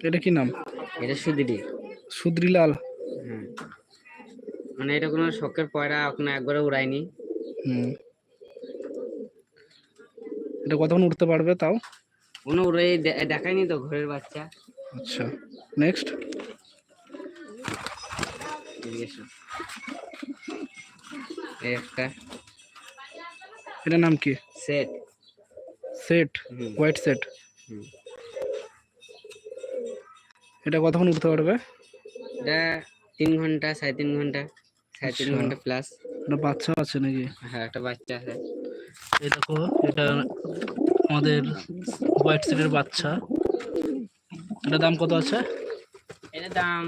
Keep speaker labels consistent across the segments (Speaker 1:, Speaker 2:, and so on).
Speaker 1: এটা কি নাম?
Speaker 2: এটা সুদিরি
Speaker 1: সুদ্রিলাল।
Speaker 2: হ্যাঁ মানে এটা কোনো শখের পয়রা এখনও একবারে উড়ায়নি।
Speaker 1: হুম। এটা কতক্ষণ উঠতে পারবে তাও?
Speaker 2: কোনো উড়ে দেখায়নি তো ঘরের বাচ্চা।
Speaker 1: আচ্ছা নেক্সট
Speaker 2: একটা।
Speaker 1: এটার নাম কি?
Speaker 2: সেট। Set
Speaker 1: white set.
Speaker 2: হুম।
Speaker 1: এটা কতক্ষণ উঠতে পারবে?
Speaker 2: এটা তিন ঘণ্টা সাড়ে তিন ঘণ্টা সাড়ে তিন
Speaker 1: আচ্ছা।
Speaker 2: ঘণ্টা প্লাস
Speaker 1: এটা বাচ্চা আছে নাকি?
Speaker 2: হ্যাঁ একটা বাচ্চা আছে।
Speaker 1: এই দেখো এটা আমাদের হোয়াইট সেটের বাচ্চা। এটার দাম কত আছে?
Speaker 2: এটার দাম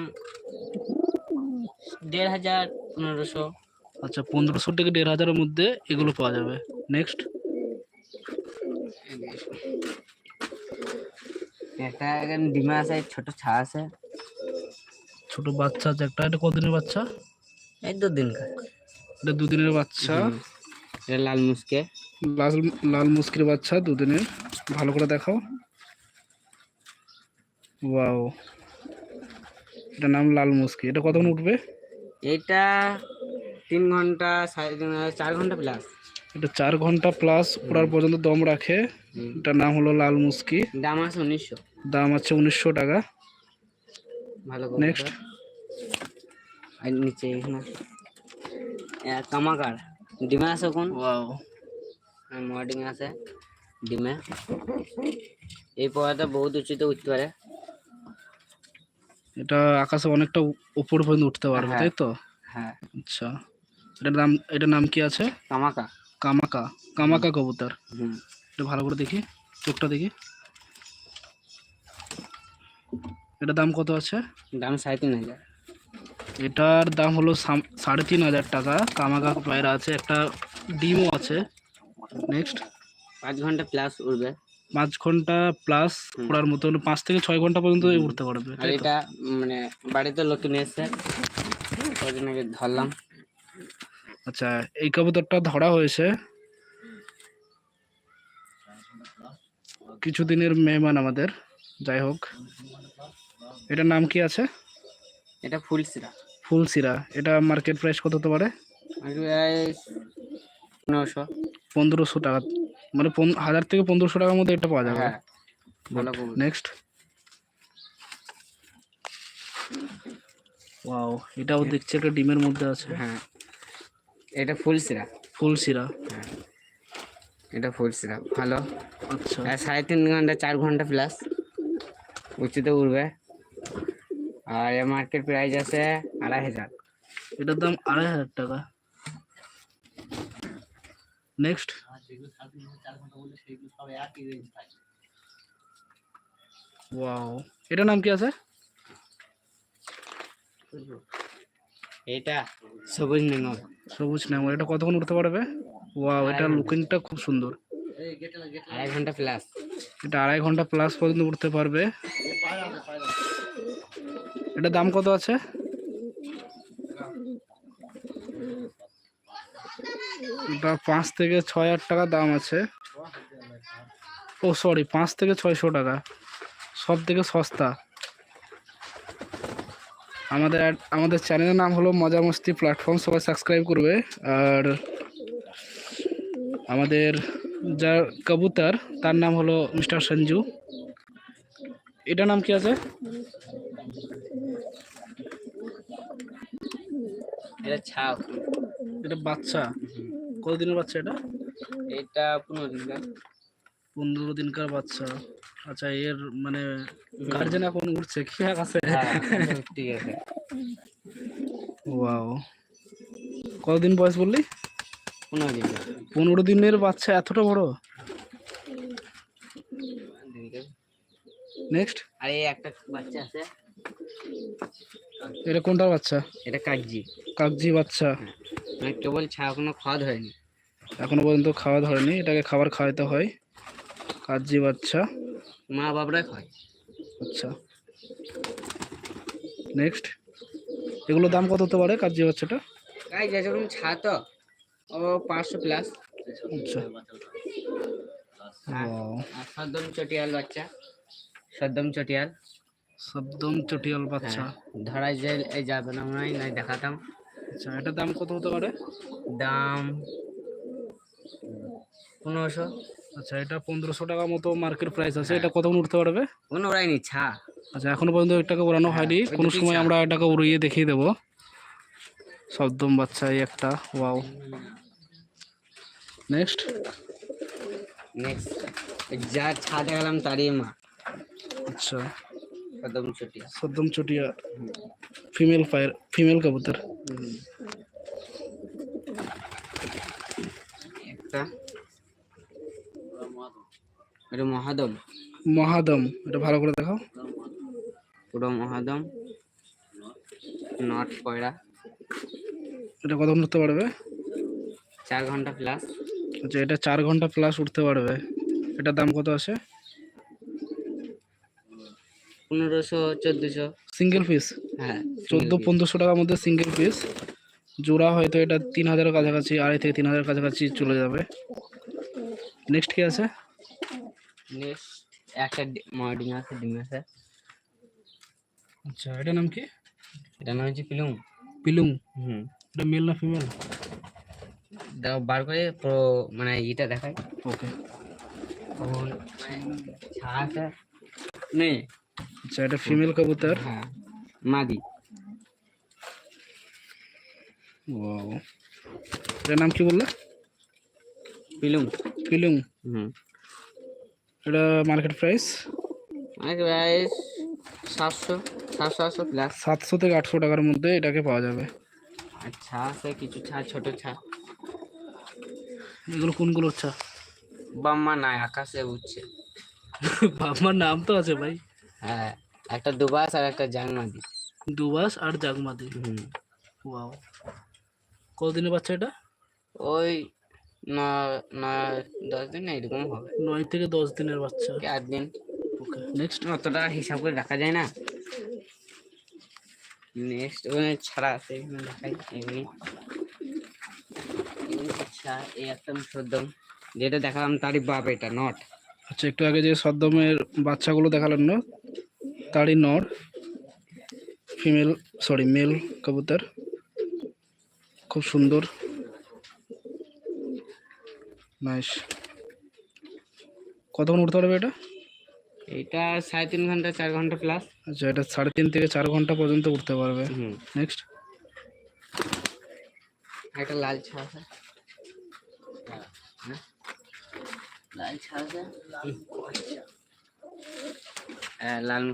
Speaker 2: দেড় হাজার পনেরোশো।
Speaker 1: আচ্ছা পনেরোশো থেকে দেড় হাজারের মধ্যে এগুলো পাওয়া যাবে। নেক্সট
Speaker 2: একটা এখানে ডিমা আছে ছোট ছা আছে।
Speaker 1: ছোট বাচ্চা আছে একটা এটা কদিনের বাচ্চা?
Speaker 2: এই দু দিনকার
Speaker 1: এটা দুদিনের বাচ্চা।
Speaker 2: এটা লাল মুসকে।
Speaker 1: লাল লাল মুসকির বাচ্চা দুদিনের। ভালো করে দেখাও। ওয়াও। এটা নাম লাল মুসকি। এটা কতক্ষণ উঠবে?
Speaker 2: এটা তিন ঘণ্টা চার ঘণ্টা প্লাস
Speaker 1: এটা চার ঘণ্টা প্লাস ওড়ার পর্যন্ত দম রাখে। এটার নাম হলো লাল মুসকি।
Speaker 2: দাম আছে উনিশশো।
Speaker 1: দাম আছে উনিশশো টাকা।
Speaker 2: ভালো করে
Speaker 1: নেক্সট।
Speaker 2: আর নিচে কামাকার। ডিমে আছে কোন?
Speaker 1: ওয়াও
Speaker 2: মর্ডিং আছে। ডিমে। এই পড়াটা বহুত উঁচুতে উঠতে পারে।
Speaker 1: এটা আকাশে অনেকটা উপর পর্যন্ত উঠতে পারবে
Speaker 2: হ্যাঁ।
Speaker 1: তাই তো?
Speaker 2: হ্যাঁ।
Speaker 1: আচ্ছা। এটার নাম এটার নাম কি আছে?
Speaker 2: কামাকা।
Speaker 1: কামাকা। কামাকা কবুতর।
Speaker 2: হুম।
Speaker 1: এটা ভালো করে দেখি চোখটা দেখি। এটার দাম কত আছে?
Speaker 2: দাম সাড়ে তিন হাজার।
Speaker 1: এটার দাম হলো সাড়ে তিন হাজার টাকা। কামাকা পায়রা আছে একটা ডিমও আছে। নেক্সট
Speaker 2: পাঁচ ঘণ্টা প্লাস উঠবে
Speaker 1: পাঁচ ঘণ্টা প্লাস। ওড়ার মতন পাঁচ থেকে ছয় ঘণ্টা পর্যন্ত এ উঠতে পারবে।
Speaker 2: আর এটা মানে বাড়িতে লোকে নিয়ে এসছে। ওই জন্য ধরলাম।
Speaker 1: আচ্ছা এই কবুতরটা ধরা হয়েছে। কিছুদিনের মেহমান আমাদের। যাই হোক। এটার নাম কি আছে?
Speaker 2: এটা ফুল সিরা।
Speaker 1: ফুলসিরা এটা মার্কেট প্রাইস কত হতে পারে?
Speaker 2: পনেরোশো।
Speaker 1: পনেরোশো টাকা। মানে হাজার থেকে পনেরোশো টাকার মধ্যে এটা পাওয়া যাবে।
Speaker 2: হ্যাঁ
Speaker 1: নেক্সট ওয়াও এটাও দেখছি একটা ডিমের মধ্যে আছে।
Speaker 2: হ্যাঁ। এটা ফুল সিরা।
Speaker 1: ফুলসিরা
Speaker 2: হ্যাঁ। এটা ফুল সিরা। ভালো।
Speaker 1: আচ্ছা।
Speaker 2: সাড়ে তিন ঘণ্টা চার ঘণ্টা প্লাস উঁচুতে উঠবে আর এর মার্কেট প্রাইস আছে আড়াই হাজার।
Speaker 1: এটার দাম আড়াই হাজার টাকা। নেক্সট ওয়াও এটার নাম কি আছে?
Speaker 2: এটা। সবুজ নেঙ্গল
Speaker 1: সবুজ নাম এটা কতক্ষণ উঠতে পারবে? ওয়াও এটা লুকিংটা খুব সুন্দর।
Speaker 2: আড়াই ঘণ্টা প্লাস
Speaker 1: এটা আড়াই ঘণ্টা প্লাস পর্যন্ত উঠতে পারবে। এটা দাম কত আছে? এটা পাঁচ থেকে ছয় হাজার টাকা দাম আছে। ও সরি পাঁচ থেকে ছয়শো টাকা। সব থেকে সস্তা। আমাদের আমাদের চ্যানেলের নাম হলো মজা মস্তি প্ল্যাটফর্ম সবাই সাবস্ক্রাইব করবে। আর আমাদের যা কবুতর, তার নাম হলো মিস্টার সঞ্জু। এটা নাম কি আছে?
Speaker 2: এটা ছাপ
Speaker 1: এটা বাচ্চা? কতদিনের বাচ্চা এটা?
Speaker 2: এটা পনেরো দিনকার
Speaker 1: পনেরো দিনকার বাচ্চা। আচ্ছা এর মানে গার্জেন এখন উঠছে কি আছে?
Speaker 2: হ্যাঁ, ঠিক আছে।
Speaker 1: ওয়াও কতদিন বয়স বললি?
Speaker 2: পনেরো দিনকার
Speaker 1: পনেরো দিনের বাচ্চা এতটা বড়? নেক্সট
Speaker 2: আর এই একটা বাচ্চা আছে।
Speaker 1: এটা কোনটার বাচ্চা?
Speaker 2: এটা কাকজি।
Speaker 1: কাকজি বাচ্চা।
Speaker 2: মানে কেবল ছা কোনো খাওয়া ধরেনি।
Speaker 1: এখনও পর্যন্ত খাওয়া ধরেনি। এটাকে খাবার খাওয়াতে হয়। কাগজি বাচ্চা।
Speaker 2: মা বাবরা খায়।
Speaker 1: আচ্ছা। নেক্সট এগুলো দাম কত হতে পারে কাগজি বাচ্চাটা?
Speaker 2: গাই যেরকম ছা তো। ও পাঁচশো প্লাস
Speaker 1: আচ্ছা।
Speaker 2: আর সদ্যম চটিয়াল বাচ্চা। সদ্যম চটিয়াল।
Speaker 1: সদ্দম চটিয়াল বাচ্চা।
Speaker 2: হ্যাঁ ধরাই যে এই যাবে না মনে হয় নাই দেখাতাম।
Speaker 1: আচ্ছা এটার দাম কত হতে পারে?
Speaker 2: দাম পনেরোশো।
Speaker 1: আচ্ছা এটা পনেরোশো টাকা মতো মার্কেট প্রাইস আছে। এটা কতক্ষণ উঠতে পারবে?
Speaker 2: কোনো ওরাইনি ছা।
Speaker 1: আচ্ছা এখনও পর্যন্ত এটাকে ওড়ানো হয়নি।
Speaker 2: ওই
Speaker 1: কোনো সময়। আমরা এটাকে উড়িয়ে দেখিয়ে দেবো। সদ্দম বাচ্চা এই একটা ওয়াও। নেক্সট
Speaker 2: নেক্সট যা ছা দেখালাম তারই মা।
Speaker 1: আচ্ছা। সদ্দম চটিয়া। ফিমেল ফায়ার ফিমেল কবুতর।
Speaker 2: একটা। এটা মহাদম।
Speaker 1: মহাদম এটা ভালো করে দেখাও।
Speaker 2: পুরো মহাদম। নট পয়রা
Speaker 1: এটা কতক্ষণ উঠতে পারবে?
Speaker 2: চার ঘণ্টা প্লাস
Speaker 1: আচ্ছা এটা চার ঘণ্টা প্লাস উঠতে পারবে। এটার দাম কত আছে?
Speaker 2: পনেরোশো চোদ্দোশো।
Speaker 1: সিঙ্গেল পিস
Speaker 2: হ্যাঁ
Speaker 1: চোদ্দ পনেরোশো টাকার মধ্যে সিঙ্গেল পিস জোড়া হয়তো এটা তিন হাজারের কাছাকাছি আড়াই থেকে তিন হাজারের কাছাকাছি চলে যাবে। নেক্সট কি আছে?
Speaker 2: নেক্সট একটা মর্ডিং আছে ডিম আছে।
Speaker 1: আচ্ছা এটার নাম কি?
Speaker 2: এটা নাম হচ্ছে পিলুম
Speaker 1: পিলুং।
Speaker 2: হুম।
Speaker 1: এটা মেল না ফিমেল
Speaker 2: দাও বার করে পুরো মানে ইটা দেখাই।
Speaker 1: ওকে
Speaker 2: তখন ছা আছে নেই
Speaker 1: আচ্ছা এটা ফিমেল কবুতর?
Speaker 2: হ্যাঁ মাদি
Speaker 1: ওয়াও এটার নাম কি বললে?
Speaker 2: পিলুম
Speaker 1: পিলুং
Speaker 2: হুম।
Speaker 1: এটা মার্কেট প্রাইস
Speaker 2: অনেক প্রাইস সাতশো সাতশো আটশো প্লাস
Speaker 1: সাতশো থেকে আটশো টাকার মধ্যে এটাকে পাওয়া যাবে।
Speaker 2: আর ছা কিছু ছা ছোট ছা।
Speaker 1: এগুলো কোনগুলো আচ্ছা
Speaker 2: বাম্মা নাই আকাশে উঠছে
Speaker 1: বাবার নাম তো আছে ভাই।
Speaker 2: হ্যাঁ একটা দুবাস আর একটা জাংমাদি
Speaker 1: দুবাস আর জাগমাদি।
Speaker 2: হুম।
Speaker 1: ওয়াও। কতদিনের বাচ্চা এটা?
Speaker 2: ওই নয় নয় দশ দিন না এরকম হবে।
Speaker 1: নয় থেকে দশ দিনের বাচ্চা।
Speaker 2: আট দিন।
Speaker 1: ওকে। নেক্সট
Speaker 2: অতটা হিসাব করে রাখা যায় না। নেক্সট ওখানে ছাড়া আছে এখানে দেখাই এমনি। আচ্ছা এই একদম সদ্যম। যেটা দেখালাম তারই বাপ এটা নট
Speaker 1: আচ্ছা একটু আগে যে সদ্দমের বাচ্চাগুলো দেখালেন না তারই নর ফিমেল সরি মেল কবুতর। খুব সুন্দর। নাইস কতক্ষণ উঠতে পারবে এটা?
Speaker 2: এটা সাড়ে তিন ঘণ্টা চার ঘণ্টা প্লাস
Speaker 1: আচ্ছা এটা সাড়ে তিন থেকে চার ঘণ্টা পর্যন্ত উঠতে পারবে।
Speaker 2: হুম।
Speaker 1: নেক্সট
Speaker 2: একটা লাল ছা আছে হ্যাঁ? লাল হ্যাঁ লাল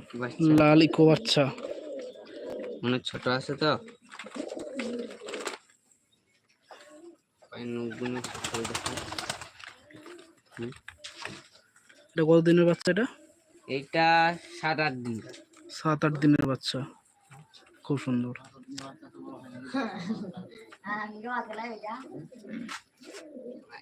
Speaker 1: লাল ইকো বাচ্চা।
Speaker 2: অনেক ছোট আছে তো।
Speaker 1: এটা কত দিনের বাচ্চা এটা?
Speaker 2: এইটা সাত আট দিন।
Speaker 1: সাত আট দিনের বাচ্চা। খুব সুন্দর।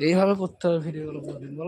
Speaker 1: এইভাবে করতে হবে ভিডিওগুলো প্রতিদিন বলো